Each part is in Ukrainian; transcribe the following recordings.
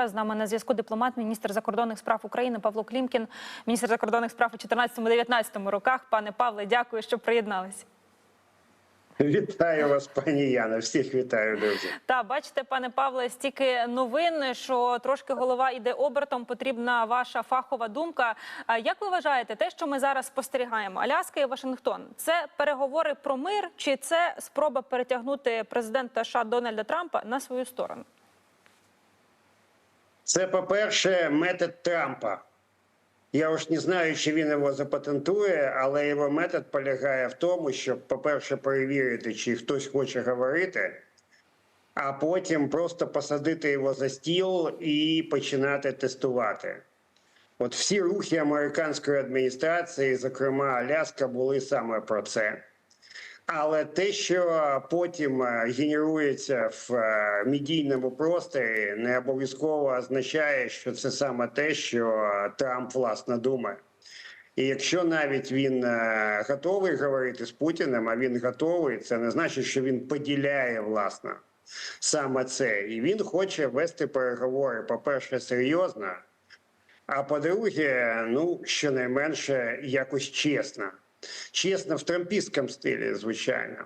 зараз. З нами на зв'язку дипломат, міністр закордонних справ України Павло Клімкін, міністр закордонних справ у 14-19 роках. Пане Павле, дякую, що приєдналися. Вітаю вас, пані Яна. Всіх вітаю, друзі. Та бачите, пане Павле, стільки новин, що трошки голова іде обертом. Потрібна ваша фахова думка. А Як ви вважаєте, те, що ми зараз спостерігаємо, Аляска і Вашингтон, це переговори про мир, чи це спроба перетягнути президента США Дональда Трампа на свою сторону? Це, по-перше, метод Трампа. Я уж не знаю, чи він його запатентує, але його метод полягає в тому, щоб, по-перше, перевірити, чи хтось хоче говорити, а потім просто посадити його за стіл і починати тестувати. От всі рухи американської адміністрації, зокрема Аляска, були саме про це. Але те, що потім е, генерується в е, медійному просторі, не обов'язково означає, що це саме те, що Трамп власне думає. І якщо навіть він е, готовий говорити з Путіним, а він готовий, це не значить, що він поділяє власне саме це. І він хоче вести переговори, по-перше, серйозно, а по-друге, ну щонайменше якось чесно. Чесно, в трампістському стилі, звичайно.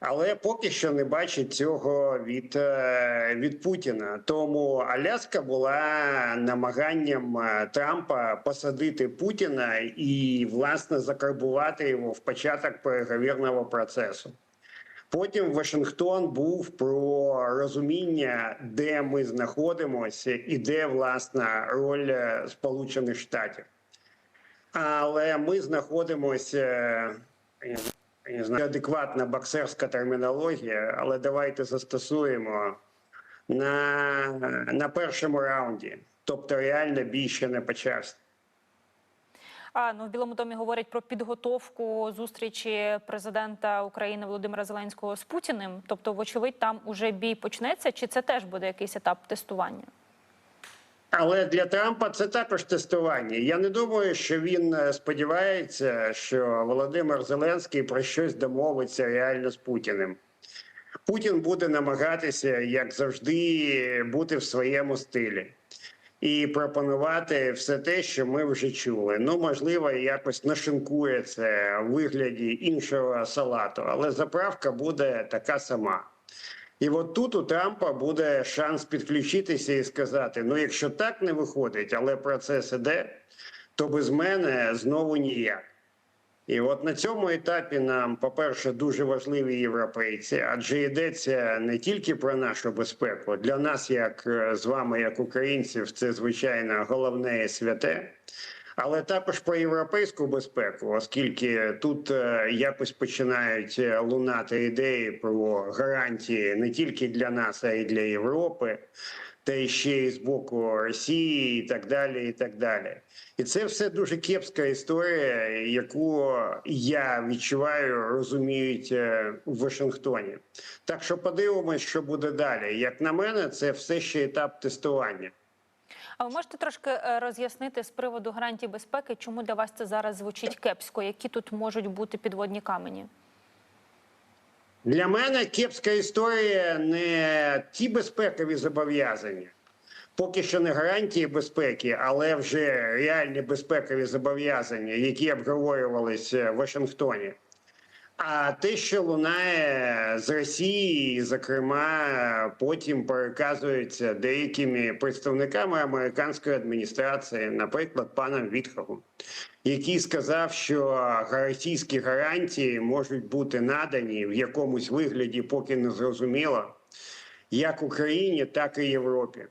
Але поки що не бачить цього від, е, від Путіна. Тому Аляска була намаганням е, Трампа посадити Путіна і, власне, закарбувати його в початок переговірного процесу. Потім Вашингтон був про розуміння, де ми знаходимося, і де власна роль е, Сполучених Штатів. Але ми знаходимося я не знаю, адекватна боксерська термінологія, але давайте застосуємо на, на першому раунді. Тобто реально бій ще не почався. А ну в Білому домі говорять про підготовку зустрічі президента України Володимира Зеленського з Путіним. Тобто, вочевидь, там уже бій почнеться, чи це теж буде якийсь етап тестування? Але для Трампа це також тестування. Я не думаю, що він е, сподівається, що Володимир Зеленський про щось домовиться реально з Путіним. Путін буде намагатися, як завжди, бути в своєму стилі і пропонувати все те, що ми вже чули. Ну, можливо, якось нашинкує це в вигляді іншого салату, але заправка буде така сама. І от тут у Трампа буде шанс підключитися і сказати: ну, якщо так не виходить, але процес іде, то без мене знову ніяк. І от на цьому етапі нам, по-перше, дуже важливі європейці, адже йдеться не тільки про нашу безпеку. Для нас, як е, з вами, як українців, це звичайно головне і святе. Але також про європейську безпеку, оскільки тут е, якось починають е, лунати ідеї про гарантії не тільки для нас, а й для Європи, та ще й з боку Росії, і так далі. І так далі. І це все дуже кепська історія, яку я відчуваю, розуміють е, в Вашингтоні. Так що подивимось, що буде далі. Як на мене, це все ще етап тестування. А ви можете трошки е, роз'яснити з приводу гарантій безпеки, чому для вас це зараз звучить кепсько? Які тут можуть бути підводні камені? Для мене кепська історія не ті безпекові зобов'язання, поки що не гарантії безпеки, але вже реальні безпекові зобов'язання, які обговорювалися в Вашингтоні. А те, що лунає з Росії, зокрема, потім переказується деякими представниками американської адміністрації, наприклад, паном Вітховим, який сказав, що російські гарантії можуть бути надані в якомусь вигляді, поки не зрозуміло, як Україні, так і Європі.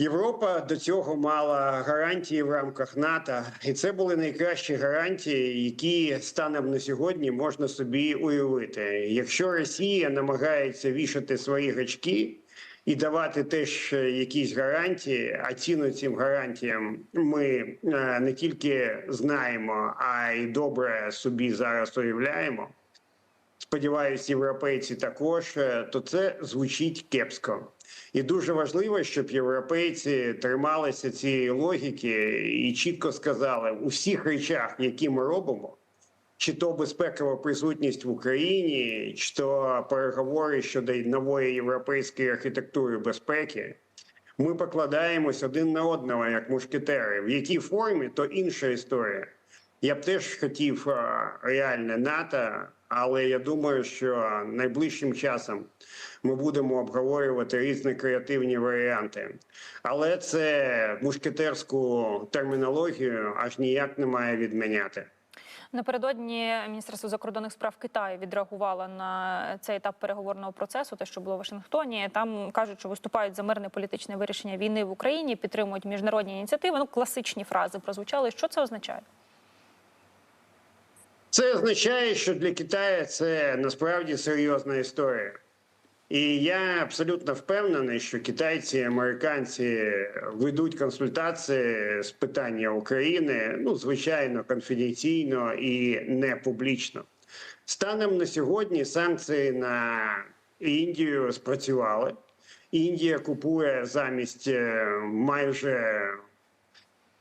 Європа до цього мала гарантії в рамках НАТО, і це були найкращі гарантії, які станом на сьогодні можна собі уявити. Якщо Росія намагається вішати свої гачки і давати теж якісь гарантії, а ціну цим гарантіям ми е, не тільки знаємо, а й добре собі зараз уявляємо. Сподіваюсь, європейці також, е, то це звучить кепсько. І дуже важливо, щоб європейці трималися цієї логіки і чітко сказали у всіх речах, які ми робимо, чи то безпекова присутність в Україні, чи то переговори щодо нової європейської архітектури безпеки. Ми покладаємось один на одного, як мушкетери. В якій формі, то інша історія. Я б теж хотів е, реальне НАТО, але я думаю, що найближчим часом ми будемо обговорювати різні креативні варіанти. Але це мушкетерську термінологію аж ніяк не має відміняти. Напередодні Міністерство закордонних справ Китаю відреагувало на цей етап переговорного процесу, те, що було в Вашингтоні. Там кажуть, що виступають за мирне політичне вирішення війни в Україні, підтримують міжнародні ініціативи. Ну, класичні фрази прозвучали. Що це означає? Це означає, що для Китаю це насправді серйозна історія. І я абсолютно впевнений, що китайці і американці ведуть консультації з питання України, ну звичайно, конфіденційно і не публічно. Станом на сьогодні санкції на Індію спрацювали. Індія купує замість е, майже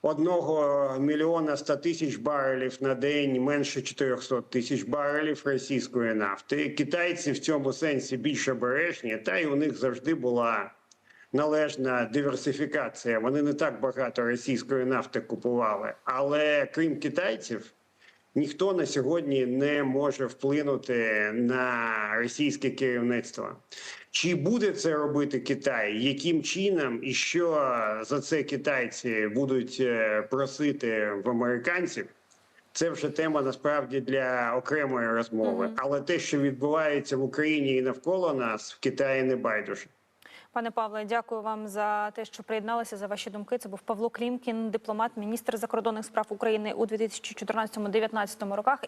одного мільйона 100 тисяч барелів на день менше 400 тисяч барелів російської нафти. Китайці в цьому сенсі більш обережні, та й у них завжди була належна диверсифікація. Вони не так багато російської нафти купували. Але крім китайців, ніхто на сьогодні не може вплинути на російське керівництво. Чи буде це робити Китай? Яким чином і що за це китайці будуть е, просити в американців? Це вже тема насправді для окремої розмови. Але те, що відбувається в Україні і навколо нас, в Китаї не байдуже. Пане Павле, дякую вам за те, що приєдналися за ваші думки. Це був Павло Клімкін, дипломат, міністр закордонних справ України у 2014-2019 роках.